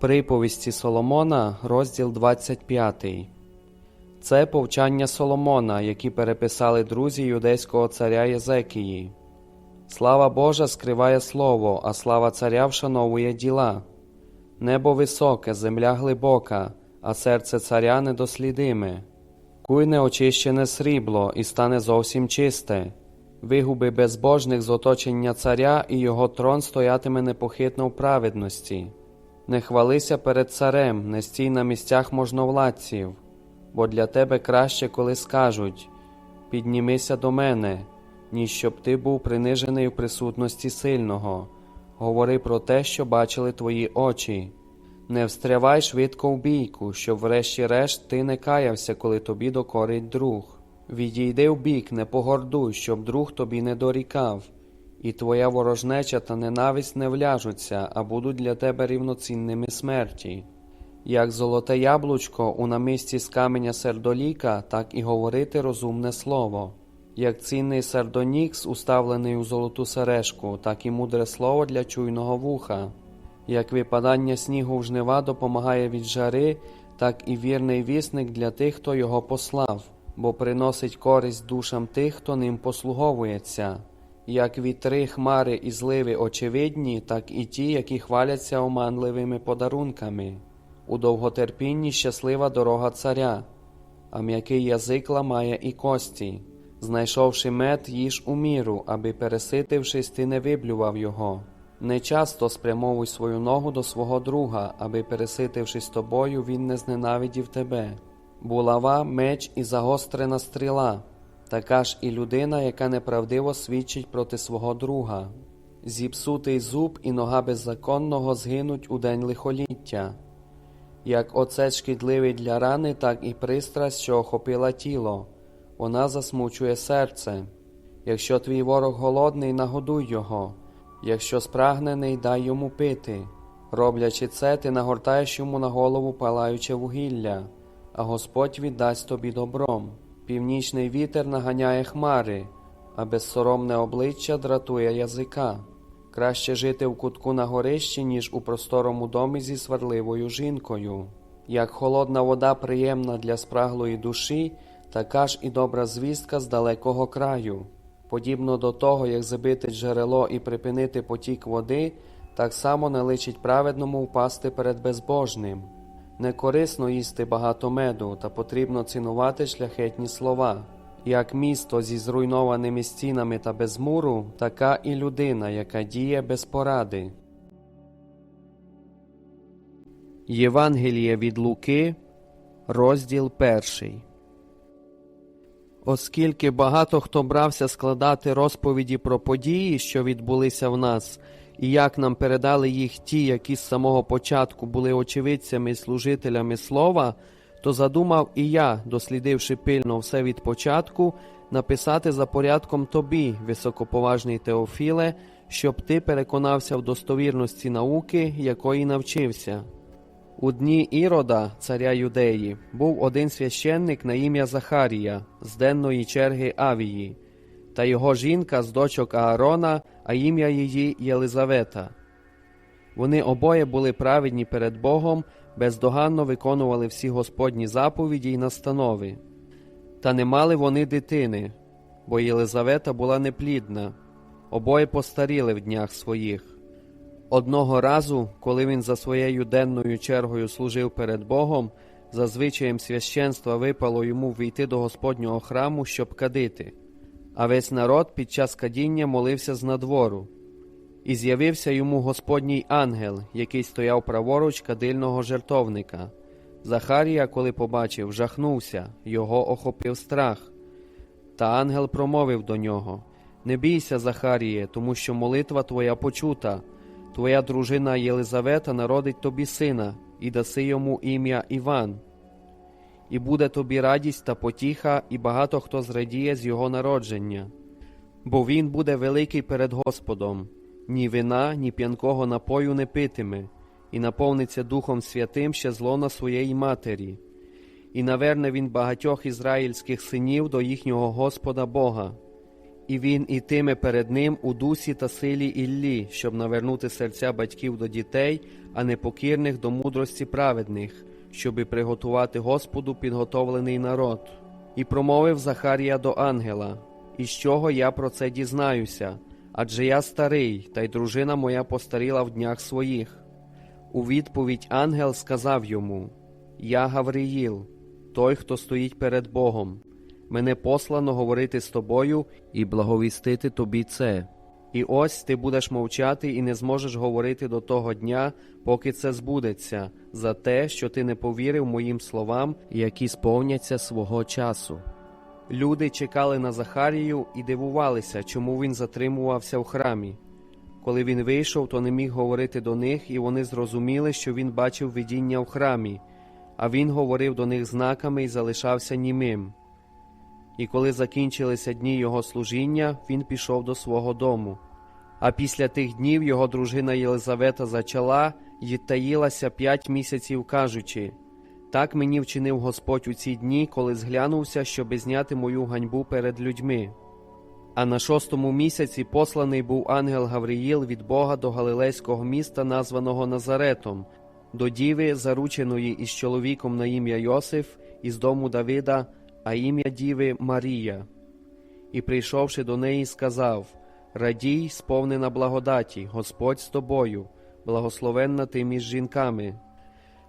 Приповісті Соломона, розділ 25. Це повчання Соломона, які переписали друзі юдейського царя Єзекії. Слава Божа скриває слово, а слава царя вшановує діла. Небо високе, земля глибока, а серце царя недослідиме. Куй неочищене срібло і стане зовсім чисте. Вигуби безбожних з оточення царя, і його трон стоятиме непохитно в праведності. Не хвалися перед царем, не стій на місцях можновладців, бо для тебе краще, коли скажуть Піднімися до мене, ніж щоб ти був принижений в присутності сильного. Говори про те, що бачили твої очі. Не встрявай швидко в бійку, щоб врешті-решт ти не каявся, коли тобі докорить друг. Відійди в бік, не погордуй, щоб друг тобі не дорікав, і твоя ворожнеча та ненависть не вляжуться, а будуть для тебе рівноцінними смерті. Як золоте яблучко у намисті з каменя сердоліка, так і говорити розумне слово. Як цінний сердонікс, уставлений у золоту сережку, так і мудре слово для чуйного вуха. Як випадання снігу в жнива допомагає від жари, так і вірний вісник для тих, хто його послав, бо приносить користь душам тих, хто ним послуговується. Як вітри, хмари і зливи очевидні, так і ті, які хваляться оманливими подарунками. У довготерпінні щаслива дорога царя, а м'який язик ламає і кості. Знайшовши мед, їж у міру, аби переситившись, ти не виблював його. Не часто спрямовуй свою ногу до свого друга, аби, переситившись тобою, він не зненавидів тебе. Булава, меч і загострена стріла, така ж і людина, яка неправдиво свідчить проти свого друга. Зіпсутий зуб і нога беззаконного згинуть у день лихоліття. Як оцет шкідливий для рани, так і пристрасть, що охопила тіло, вона засмучує серце. Якщо твій ворог голодний, нагодуй його, якщо спрагнений, дай йому пити. Роблячи це, ти нагортаєш йому на голову палаюче вугілля, а Господь віддасть тобі добром. Північний вітер наганяє хмари, а безсоромне обличчя дратує язика. Краще жити в кутку на горищі, ніж у просторому домі зі сварливою жінкою. Як холодна вода приємна для спраглої душі, така ж і добра звістка з далекого краю. Подібно до того, як забити джерело і припинити потік води, так само не личить праведному впасти перед безбожним. Не корисно їсти багато меду, та потрібно цінувати шляхетні слова. Як місто зі зруйнованими стінами та без муру, така і людина, яка діє без поради. Євангеліє від Луки, розділ перший. Оскільки багато хто брався складати розповіді про події, що відбулися в нас, і як нам передали їх ті, які з самого початку були очевидцями і служителями слова, то задумав і я, дослідивши пильно все від початку, написати за порядком тобі, високоповажний Теофіле, щоб ти переконався в достовірності науки, якої навчився. У дні Ірода, царя Юдеї, був один священник на ім'я Захарія з денної черги Авії, та його жінка з дочок Аарона, а ім'я її Єлизавета. Вони обоє були праведні перед Богом, бездоганно виконували всі Господні заповіді й настанови. Та не мали вони дитини, бо Єлизавета була неплідна, обоє постаріли в днях своїх. Одного разу, коли він за своєю денною чергою служив перед Богом, за звичаєм священства випало йому війти до Господнього храму, щоб кадити, а весь народ під час кадіння молився з надвору. І з'явився йому Господній ангел, який стояв праворуч кадильного жертовника. Захарія, коли побачив, жахнувся, його охопив страх. Та ангел промовив до нього: Не бійся, Захаріє, тому що молитва твоя почута. Твоя дружина Єлизавета народить тобі сина, і даси йому ім'я Іван. І буде тобі радість та потіха, і багато хто зрадіє з його народження. Бо він буде великий перед Господом, ні вина, ні п'янкого напою не питиме, і наповниться Духом Святим ще злона своєї матері, і наверне він багатьох ізраїльських синів до їхнього Господа Бога, І він ітиме перед ним у дусі та силі Іллі, щоб навернути серця батьків до дітей, а непокірних до мудрості праведних, щоби приготувати Господу підготовлений народ. І промовив Захарія до ангела, із чого я про це дізнаюся, адже я старий, та й дружина моя постаріла в днях своїх. У відповідь ангел сказав йому: Я Гавриїл, той, хто стоїть перед Богом. Мене послано говорити з тобою і благовістити тобі це. І ось ти будеш мовчати і не зможеш говорити до того дня, поки це збудеться, за те, що ти не повірив моїм словам, які сповняться свого часу. Люди чекали на Захарію і дивувалися, чому він затримувався в храмі. Коли він вийшов, то не міг говорити до них, і вони зрозуміли, що він бачив видіння в храмі, а він говорив до них знаками і залишався німим. І коли закінчилися дні його служіння, він пішов до свого дому. А після тих днів його дружина Єлизавета зачала й таїлася п'ять місяців, кажучи так мені вчинив Господь у ці дні, коли зглянувся, щоби зняти мою ганьбу перед людьми. А на шостому місяці посланий був ангел Гавриїл від Бога до галилейського міста, названого Назаретом, до діви, зарученої із чоловіком на ім'я Йосиф, із дому Давида, а ім'я діви Марія. І, прийшовши до неї, сказав Радій, сповнена благодаті, Господь з тобою, благословенна ти між жінками.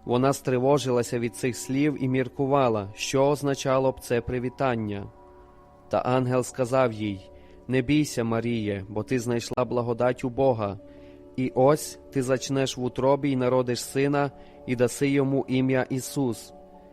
Вона стривожилася від цих слів і міркувала, що означало б це привітання. Та ангел сказав їй Не бійся, Маріє, бо ти знайшла благодать у Бога, і ось ти зачнеш в утробі й народиш сина, і даси йому ім'я Ісус.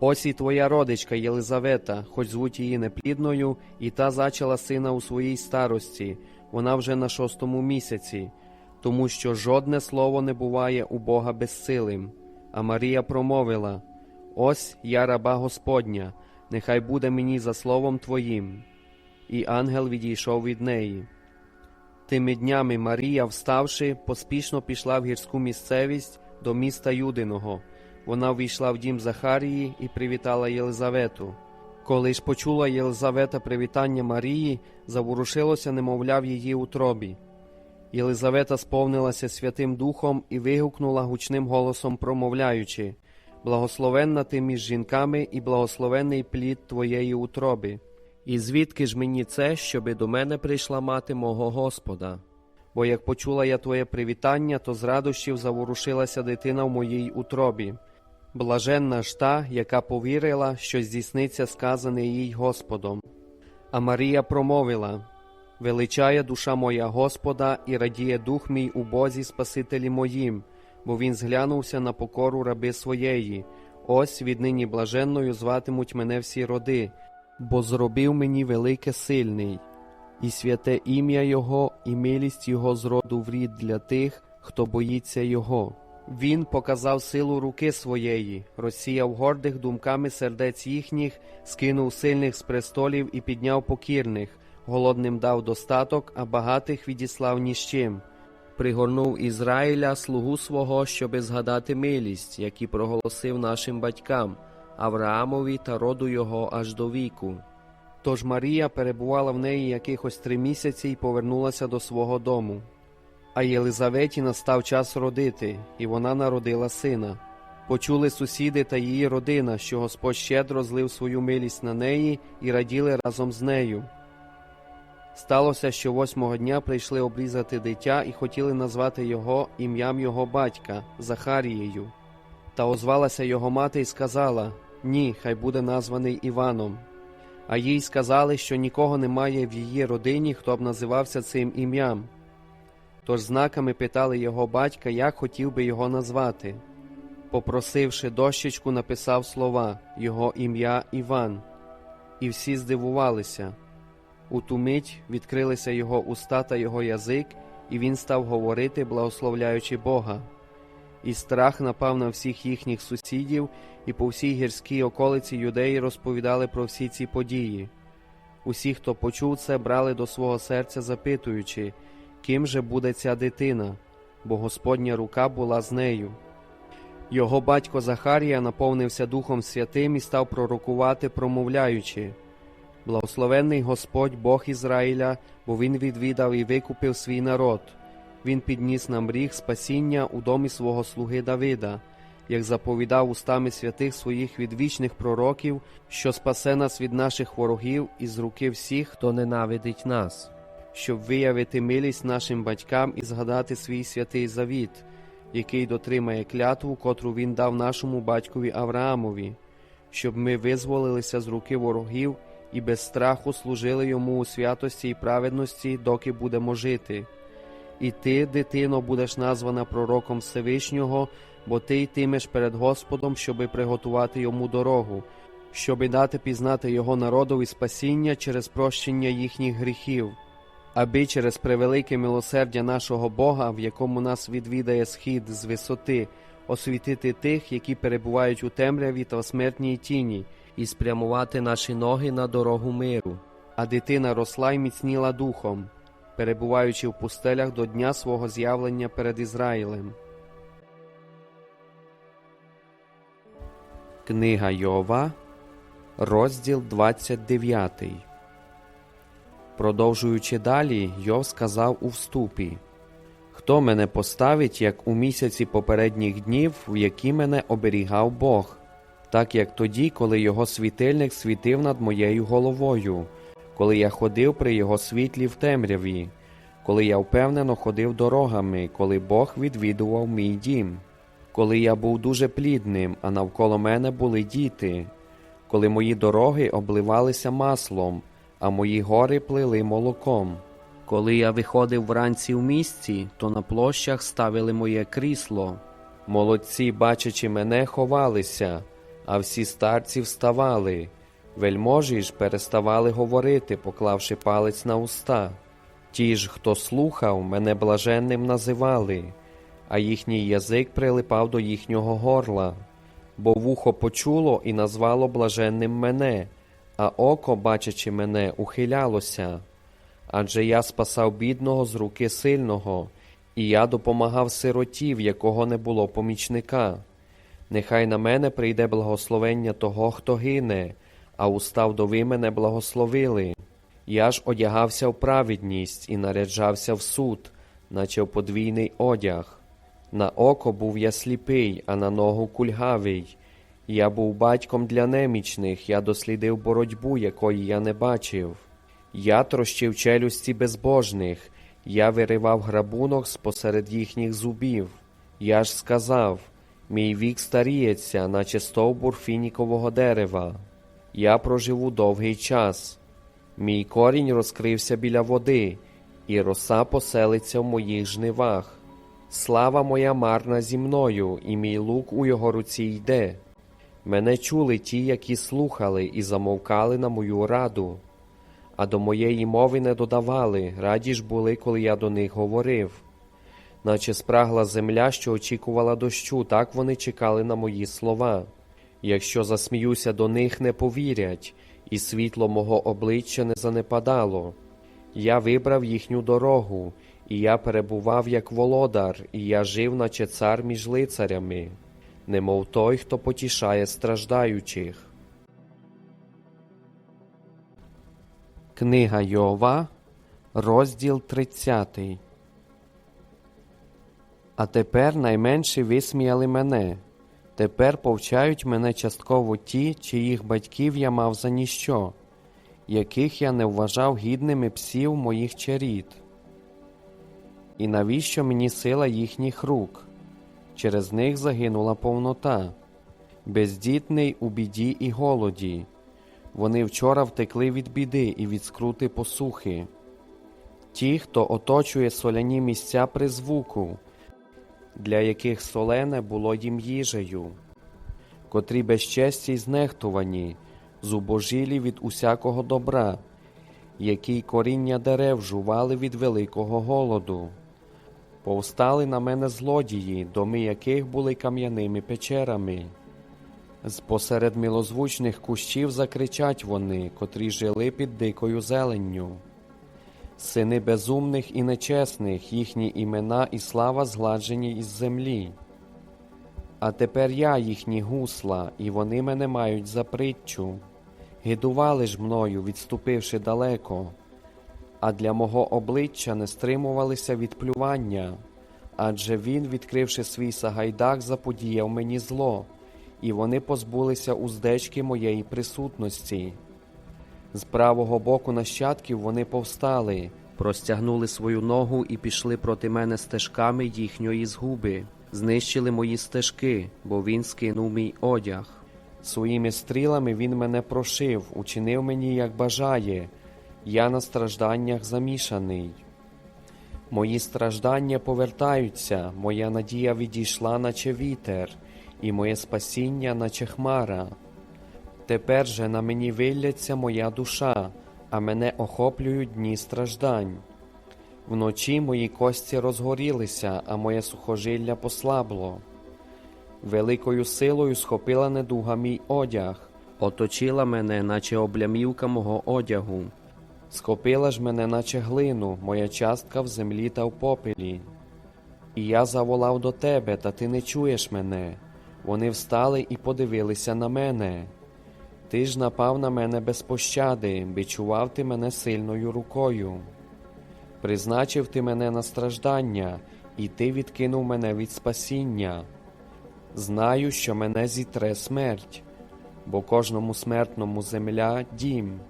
Ось і твоя родичка Єлизавета, хоч звуть її неплідною, і та зачала сина у своїй старості, вона вже на шостому місяці, тому що жодне слово не буває у Бога безсилим. А Марія промовила: Ось я раба Господня, нехай буде мені за словом Твоїм. І ангел відійшов від неї. Тими днями Марія, вставши, поспішно пішла в гірську місцевість до міста Юдиного. Вона ввійшла в дім Захарії і привітала Єлизавету. Коли ж почула Єлизавета привітання Марії, заворушилося, немовля в її утробі. Єлизавета сповнилася Святим Духом і вигукнула гучним голосом, промовляючи Благословенна ти між жінками і благословенний плід твоєї утроби. І звідки ж мені це, щоби до мене прийшла мати мого Господа? Бо як почула я твоє привітання, то з радощів заворушилася дитина в моїй утробі. Блаженна ж та, яка повірила, що здійсниться сказане їй Господом. А Марія промовила Величає душа моя Господа і радіє дух мій у Бозі Спасителі моїм, бо він зглянувся на покору раби своєї. Ось віднині блаженною зватимуть мене всі роди, бо зробив мені велике сильний, і святе ім'я Його, і милість Його зроду в рід для тих, хто боїться Його. Він показав силу руки своєї, розсіяв гордих думками сердець їхніх, скинув сильних з престолів і підняв покірних голодним дав достаток, а багатих відіслав ні з чим. Пригорнув Ізраїля слугу свого, щоби згадати милість, які проголосив нашим батькам, Авраамові та роду його аж до віку. Тож Марія перебувала в неї якихось три місяці і повернулася до свого дому. А Єлизаветі настав час родити, і вона народила сина. Почули сусіди та її родина, що Господь щедро злив свою милість на неї і раділи разом з нею. Сталося, що восьмого дня прийшли обрізати дитя і хотіли назвати його ім'ям його батька Захарією. Та озвалася його мати і сказала Ні, хай буде названий Іваном. А їй сказали, що нікого немає в її родині, хто б називався цим ім'ям. Тож знаками питали його батька, як хотів би його назвати. Попросивши дощечку, написав слова Його ім'я Іван, і всі здивувалися. У ту мить відкрилися його уста та його язик, і він став говорити, благословляючи Бога. І страх напав на всіх їхніх сусідів, і по всій гірській околиці юдеї розповідали про всі ці події. Усі, хто почув це, брали до свого серця, запитуючи, ким же буде ця дитина, бо Господня рука була з нею. Його батько Захарія наповнився Духом Святим і став пророкувати, промовляючи Благословенний Господь Бог Ізраїля, бо Він відвідав і викупив свій народ. Він підніс нам ріг спасіння у домі свого слуги Давида, як заповідав устами святих своїх відвічних пророків, що спасе нас від наших ворогів і з руки всіх, хто ненавидить нас, щоб виявити милість нашим батькам і згадати свій святий завіт, який дотримає клятву, котру він дав нашому батькові Авраамові, щоб ми визволилися з руки ворогів і без страху служили йому у святості і праведності, доки будемо жити. І ти, дитино, будеш названа пророком Всевишнього, бо ти йтимеш перед Господом, щоби приготувати йому дорогу, щоби дати пізнати його народові спасіння через прощення їхніх гріхів, аби через превелике милосердя нашого Бога, в якому нас відвідає схід з висоти, освітити тих, які перебувають у темряві та смертній тіні, і спрямувати наші ноги на дорогу миру. А дитина росла й міцніла духом перебуваючи в пустелях до дня свого з'явлення перед Ізраїлем. Книга Йова, розділ 29. Продовжуючи далі, Йов сказав у вступі Хто мене поставить, як у місяці попередніх днів, в які мене оберігав Бог, так як тоді, коли його світильник світив над моєю головою коли я ходив при його світлі в темряві, коли я впевнено ходив дорогами, коли Бог відвідував мій дім, коли я був дуже плідним, а навколо мене були діти, коли мої дороги обливалися маслом, а мої гори плили молоком. Коли я виходив вранці в місті, то на площах ставили моє крісло. Молодці, бачачи мене, ховалися, а всі старці вставали. Вельможі ж переставали говорити, поклавши палець на уста. Ті ж, хто слухав, мене блаженним називали, а їхній язик прилипав до їхнього горла, бо вухо почуло і назвало блаженним мене, а око, бачачи мене, ухилялося. Адже я спасав бідного з руки сильного, і я допомагав сироті, в якого не було помічника. Нехай на мене прийде благословення того, хто гине а уста вдови мене благословили. Я ж одягався в праведність і наряджався в суд, наче в подвійний одяг. На око був я сліпий, а на ногу кульгавий. Я був батьком для немічних, я дослідив боротьбу, якої я не бачив. Я трощив челюсті безбожних, я виривав грабунок спосеред їхніх зубів. Я ж сказав мій вік старіється, наче стовбур фінікового дерева я проживу довгий час. Мій корінь розкрився біля води, і роса поселиться в моїх жнивах. Слава моя марна зі мною, і мій лук у його руці йде. Мене чули ті, які слухали і замовкали на мою раду, а до моєї мови не додавали, раді ж були, коли я до них говорив. Наче спрагла земля, що очікувала дощу, так вони чекали на мої слова. Якщо засміюся до них, не повірять, і світло мого обличчя не занепадало. Я вибрав їхню дорогу, і я перебував як володар, і я жив, наче цар між лицарями, немов той, хто потішає страждаючих. Книга Йова, розділ 30 А тепер найменші висміяли мене. Тепер повчають мене частково ті, чиїх батьків я мав за ніщо, яких я не вважав гідними псів моїх черід. І навіщо мені сила їхніх рук? Через них загинула повнота, бездітний у біді і голоді. Вони вчора втекли від біди і від скрути посухи. Ті, хто оточує соляні місця при звуку для яких солене було їм їжею, котрі безчесті й знехтувані, зубожілі від усякого добра, які коріння дерев жували від великого голоду. Повстали на мене злодії, доми яких були кам'яними печерами. З посеред милозвучних кущів закричать вони, котрі жили під дикою зеленню. Сини безумних і нечесних, їхні імена і слава згладжені із землі. А тепер я їхні гусла, і вони мене мають за притчу. Гидували ж мною, відступивши далеко, а для мого обличчя не стримувалися від плювання, адже він, відкривши свій сагайдак, заподіяв мені зло, і вони позбулися уздечки моєї присутності. З правого боку нащадків вони повстали, простягнули свою ногу і пішли проти мене стежками їхньої згуби, знищили мої стежки, бо він скинув мій одяг. Своїми стрілами він мене прошив, учинив мені, як бажає, я на стражданнях замішаний. Мої страждання повертаються, моя надія відійшла, наче вітер, і моє спасіння, наче хмара. Тепер же на мені вилляться моя душа, а мене охоплюють дні страждань. Вночі мої кості розгорілися, а моє сухожилля послабло. Великою силою схопила недуга мій одяг, оточила мене, наче облямівка мого одягу. Схопила ж мене, наче глину, моя частка в землі та в попелі. І я заволав до тебе, та ти не чуєш мене. Вони встали і подивилися на мене. Ти ж напав на мене без пощади, бичував ти мене сильною рукою. Призначив ти мене на страждання, і ти відкинув мене від спасіння. Знаю, що мене зітре смерть, бо кожному смертному земля дім.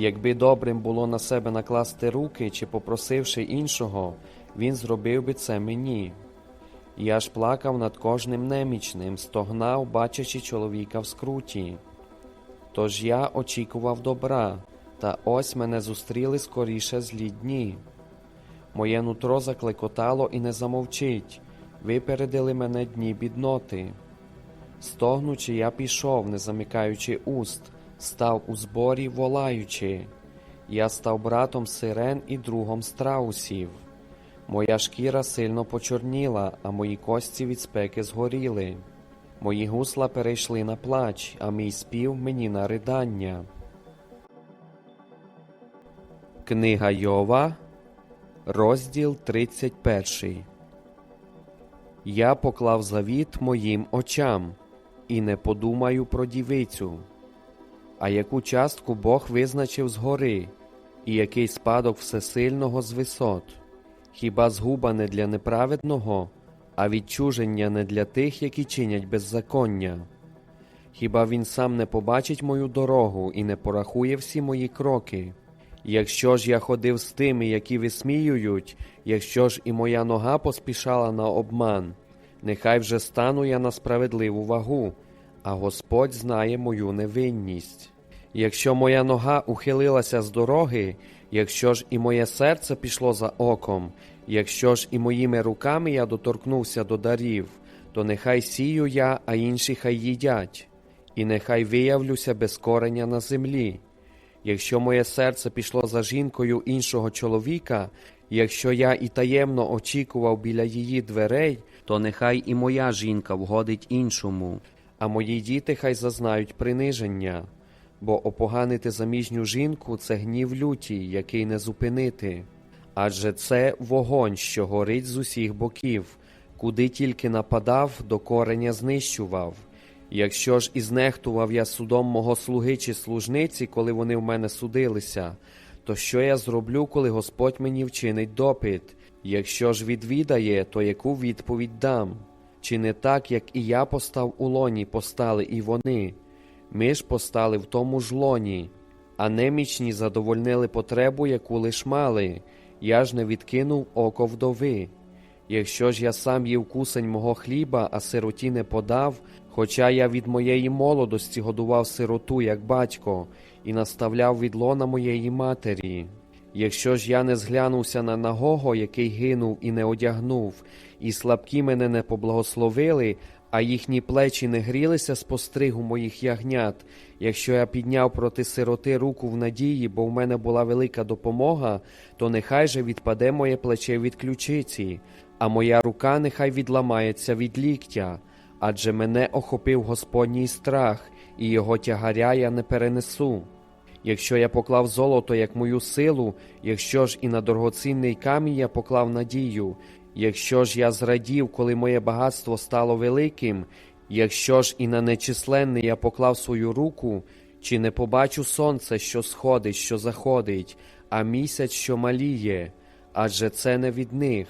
Якби добрим було на себе накласти руки чи попросивши іншого, він зробив би це мені. Я ж плакав над кожним немічним, стогнав, бачачи чоловіка в скруті. Тож я очікував добра, та ось мене зустріли скоріше злі дні. Моє нутро заклекотало і не замовчить, випередили мене дні бідноти. Стогнучи, я пішов, не замикаючи уст, став у зборі, волаючи. Я став братом сирен і другом страусів. Моя шкіра сильно почорніла, а мої кості від спеки згоріли. Мої гусла перейшли на плач, а мій спів мені на ридання. Книга Йова, розділ 31. Я поклав завіт моїм очам і не подумаю про дівицю. А яку частку Бог визначив згори, і який спадок всесильного з висот? Хіба згуба не для неправедного, а відчуження не для тих, які чинять беззаконня? Хіба він сам не побачить мою дорогу і не порахує всі мої кроки? Якщо ж я ходив з тими, які висміюють, якщо ж і моя нога поспішала на обман, нехай вже стану я на справедливу вагу, а Господь знає мою невинність. Якщо моя нога ухилилася з дороги, якщо ж і моє серце пішло за оком, якщо ж і моїми руками я доторкнувся до дарів, то нехай сію я, а інші хай їдять, і нехай виявлюся без кореня на землі. Якщо моє серце пішло за жінкою іншого чоловіка, якщо я і таємно очікував біля її дверей, то нехай і моя жінка вгодить іншому, а мої діти хай зазнають приниження. Бо опоганити заміжню жінку це гнів лютій, який не зупинити. Адже це вогонь, що горить з усіх боків, куди тільки нападав, до кореня знищував. Якщо ж і знехтував я судом мого слуги чи служниці, коли вони в мене судилися, то що я зроблю, коли Господь мені вчинить допит? Якщо ж відвідає, то яку відповідь дам? Чи не так, як і я постав у лоні, постали і вони? Ми ж постали в тому ж лоні, а немічні задовольнили потребу, яку лиш мали, я ж не відкинув око вдови. Якщо ж я сам їв кусень мого хліба, а сироті не подав, хоча я від моєї молодості годував сироту, як батько, і наставляв від лона моєї матері. Якщо ж я не зглянувся на нагого, який гинув і не одягнув, і слабкі мене не поблагословили, а їхні плечі не грілися з постригу моїх ягнят, якщо я підняв проти сироти руку в надії, бо в мене була велика допомога, то нехай же відпаде моє плече від ключиці, а моя рука нехай відламається від ліктя, адже мене охопив Господній страх, і його тягаря я не перенесу. Якщо я поклав золото як мою силу, якщо ж і на дорогоцінний камінь я поклав надію, якщо ж я зрадів, коли моє багатство стало великим, якщо ж і на нечисленне я поклав свою руку, чи не побачу сонце, що сходить, що заходить, а місяць, що маліє, адже це не від них.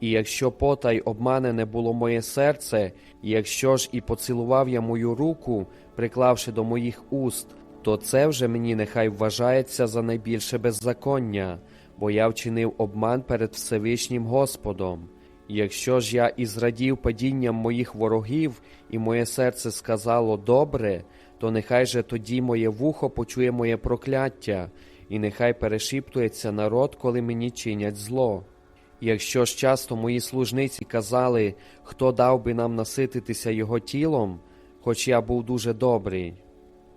І якщо потай обманене було моє серце, якщо ж і поцілував я мою руку, приклавши до моїх уст, то це вже мені нехай вважається за найбільше беззаконня, бо я вчинив обман перед Всевишнім Господом. Якщо ж я і зрадів падінням моїх ворогів, і моє серце сказало добре, то нехай же тоді моє вухо почує моє прокляття, і нехай перешіптується народ, коли мені чинять зло. Якщо ж часто мої служниці казали, хто дав би нам насититися його тілом, хоч я був дуже добрий.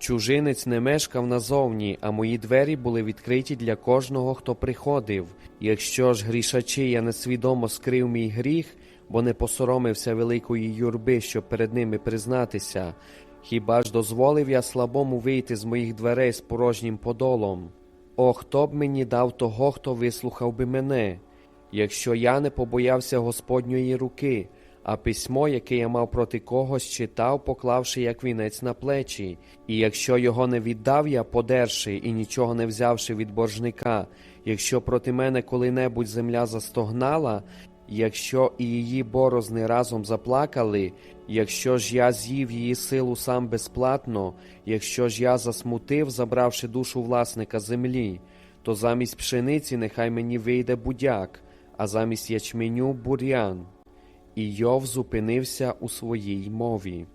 Чужинець не мешкав назовні, а мої двері були відкриті для кожного, хто приходив. Якщо ж грішачі я несвідомо скрив мій гріх, бо не посоромився великої юрби, щоб перед ними признатися, хіба ж дозволив я слабому вийти з моїх дверей з порожнім подолом? О, хто б мені дав того, хто вислухав би мене, якщо я не побоявся Господньої руки, а письмо, яке я мав проти когось, читав, поклавши як вінець на плечі, і якщо його не віддав я, подерши і нічого не взявши від боржника, якщо проти мене коли-небудь земля застогнала, якщо і її борозни разом заплакали, якщо ж я з'їв її силу сам безплатно, якщо ж я засмутив, забравши душу власника землі, то замість пшениці нехай мені вийде будяк, а замість ячменю бур'ян. І Йов зупинився у своїй мові.